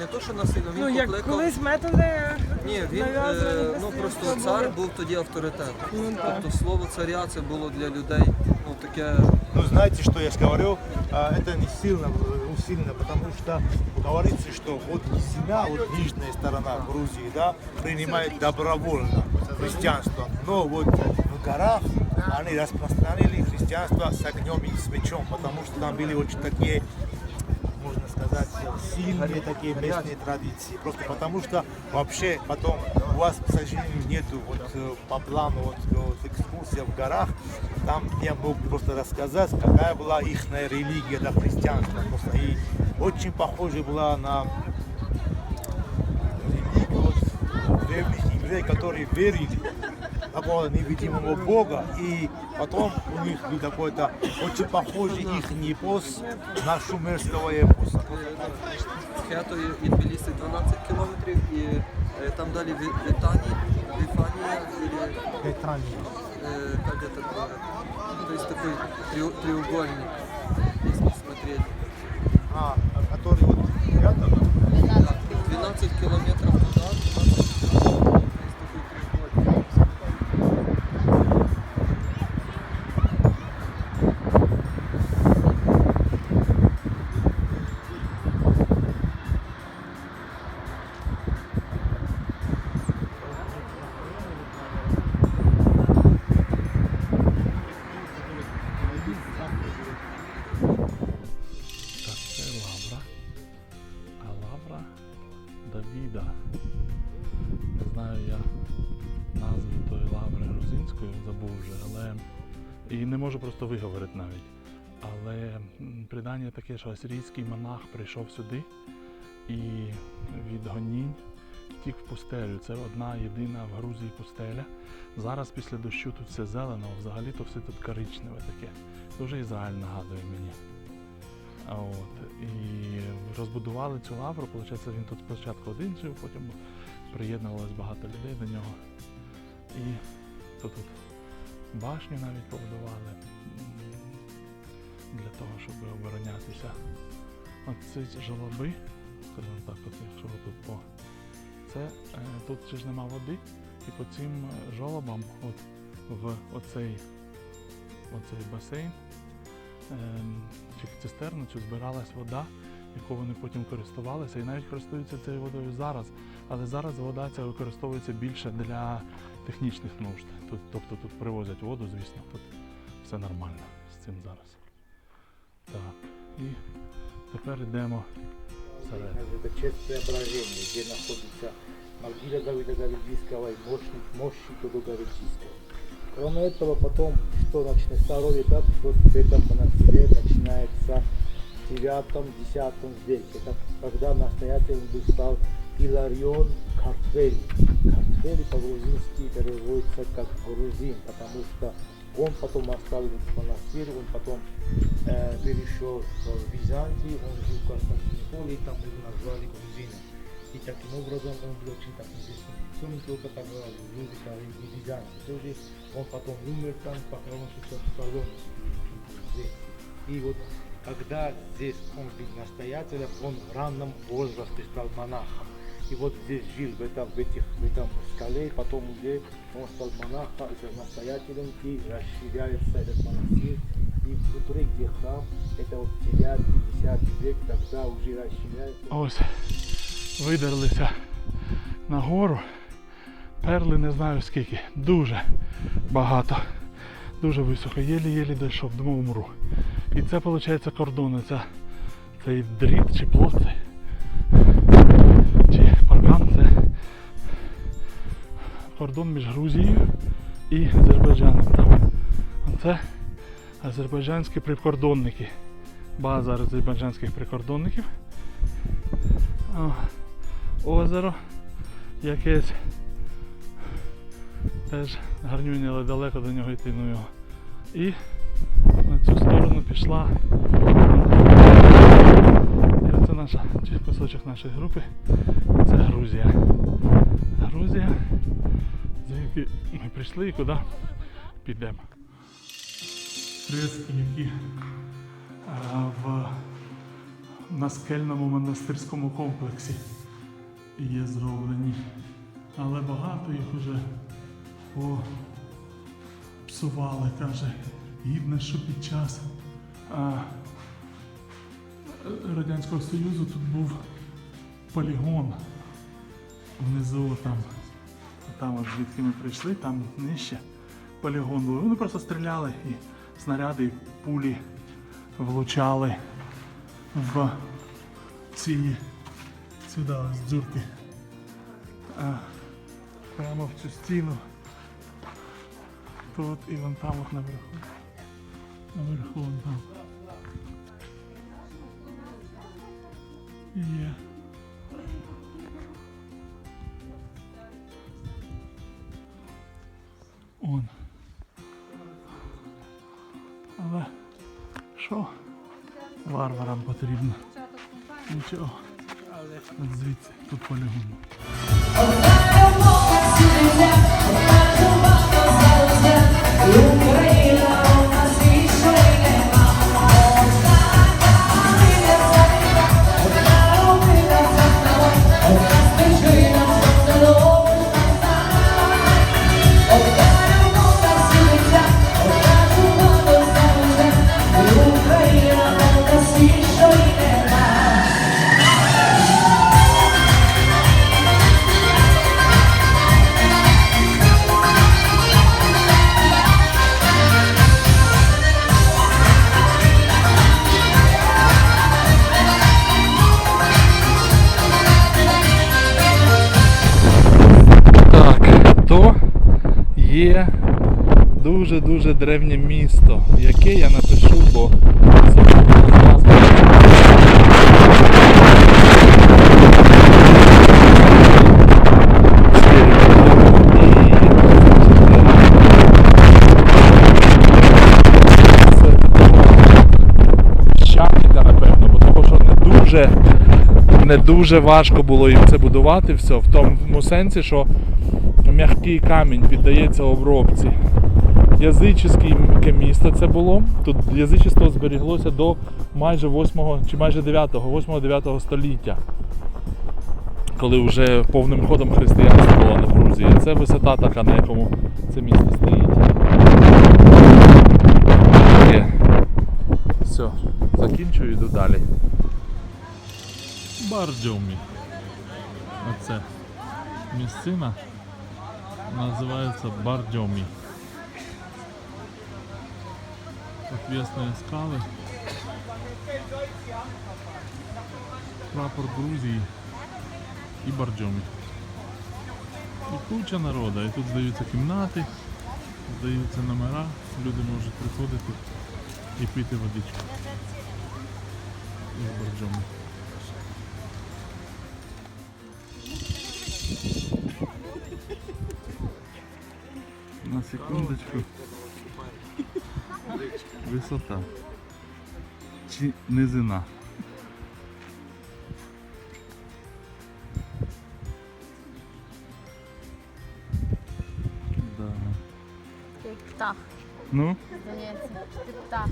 Не то, що насильно, він Ну, як покликав. колись методи. Ні, він е, нав'язані ну насильно просто були. цар був тоді авторитетом. Ну, так. Тобто слово царя це було для людей ну таке. Ну, знаете, что я же говорю, а, это не сильно, э, усиленно, потому что говорится, что вот земля, вот нижняя сторона Грузии, да, принимает добровольно христианство, но вот в горах они распространили христианство с огнем и с мечом, потому что там были очень такие можно сказать, сильные такие местные традиции. Просто потому что вообще потом у вас, к сожалению, нету вот э, по плану вот, э, вот экскурсия в горах. Там я мог просто рассказать, какая была их религия, да, христианство. Просто и очень похоже была на религию вот, древних евреев, которые верили такого невидимого Бога, и потом у них был какой-то очень похожий их эпос на шумерского эпоса. Хето і Тбілісі 12 кілометрів і е, там далі Ві- Вітані, Віфанія, или, э, как это было? То есть такой треу- треугольник, если смотреть. А, который вот рядом? Да, 12 километров туда, 12 Так, це лавра. А лавра Давіда. Не знаю я назву тої лаври грузинською, забув вже, але і не можу просто виговорити навіть. Але придання таке, що асирійський монах прийшов сюди і від гонінь втік в пустелю. Це одна єдина в Грузії пустеля. Зараз після дощу тут все зелено, взагалі то все тут коричневе таке. Дуже Ізраїль нагадує мені. От, і розбудували цю лавру. Получається, він тут спочатку один жив, потім приєднувалось багато людей до нього. І то тут башню навіть побудували для того, щоб оборонятися. От ці скажімо так, от якщо тут по. Це е, тут ще ж нема води, і по цим е, жолобам, от в оцей, оцей басейн ем, чи цистерну цю збиралась вода, яку вони потім користувалися, і навіть користуються цією водою зараз. Але зараз вода ця використовується більше для технічних нужд. Тут, тобто тут привозять воду, звісно, тут все нормально з цим зараз. Так, і тепер йдемо Это честь преображения, где находится могила Давида Галилейского и мощник, мощи Тодогаричийского. Кроме этого, потом, что значит, второй этап, вот в этом монастыре начинается в 9-10 веке. Это когда настоятелем был стал Иларион Картвели. Картвели по-грузински переводится как грузин, потому что он потом оставил этот монастырь, он потом э, перешел в Византию, он жил в Константинополе, и там его назвали грузином. И таким образом он был очень так известным. лицом, не только там в а и в. Тоже он потом умер там, похоронен в Солоне. И вот когда здесь он был настоятелем, он в раннем возрасте стал монахом. И вот здесь жил в этом, в этих, в этом скале, потом уже он стал монахом, настоятелем, и расширяется этот монастырь. И внутри, где храм, это вот 9-10 век, тогда уже расширяется. Ось видерлися на гору. Перли не знаю скільки. Дуже багато. Дуже високо. Єлі-єлі дійшов, думав умру. І це виходить кордон. Це цей дріт чи плот. Чи паркан це кордон між Грузією і Азербайджаном. Там. Оце азербайджанські прикордонники. База азербайджанських прикордонників. О, озеро якесь. Теж гарнюня, але далеко до нього йти ну його. І на цю сторону пішла. І оце наша кусочок нашої групи. Це Грузія. Грузія, звідки ми прийшли і куди підемо. Фрески, які в на скельному монастирському комплексі є зроблені. Але багато їх уже псували, каже. Гідне, що під час а, Радянського Союзу тут був полігон внизу там. Там звідки ми прийшли, там нижче полігон був. Вони просто стріляли і снаряди, пулі влучали в ці сюди ось дзюрки. Прямо в цю стіну. Тут і вон там от наверху. Наверху вон там. Є. Он. Що варварам потрібно? Нічого. Звідси тут полігон. Дуже-дуже древнє місто, яке я напишу, бо не дуже не дуже важко було їм це будувати все, в тому сенсі, що м'який камінь піддається обробці. Язичське місто це було. Тут язичество зберіглося до майже 8 чи майже 9, 8-9 століття. Коли вже повним ходом християнство було на Грузії. Це висота така, на якому це місто стоїть. Все, закінчую, йду далі. Бардюмі. Оце місцина називається Бардюмі. Отвесные скали. Прапор Грузії і Бардюмі. І куча народу. І тут здаються кімнати, здаються номера, люди можуть приходити і пити водичку. Із Бардюмі. На секундочку. Висота. Чи низина. Да. Ти птах, Ну, здається. Ти птах.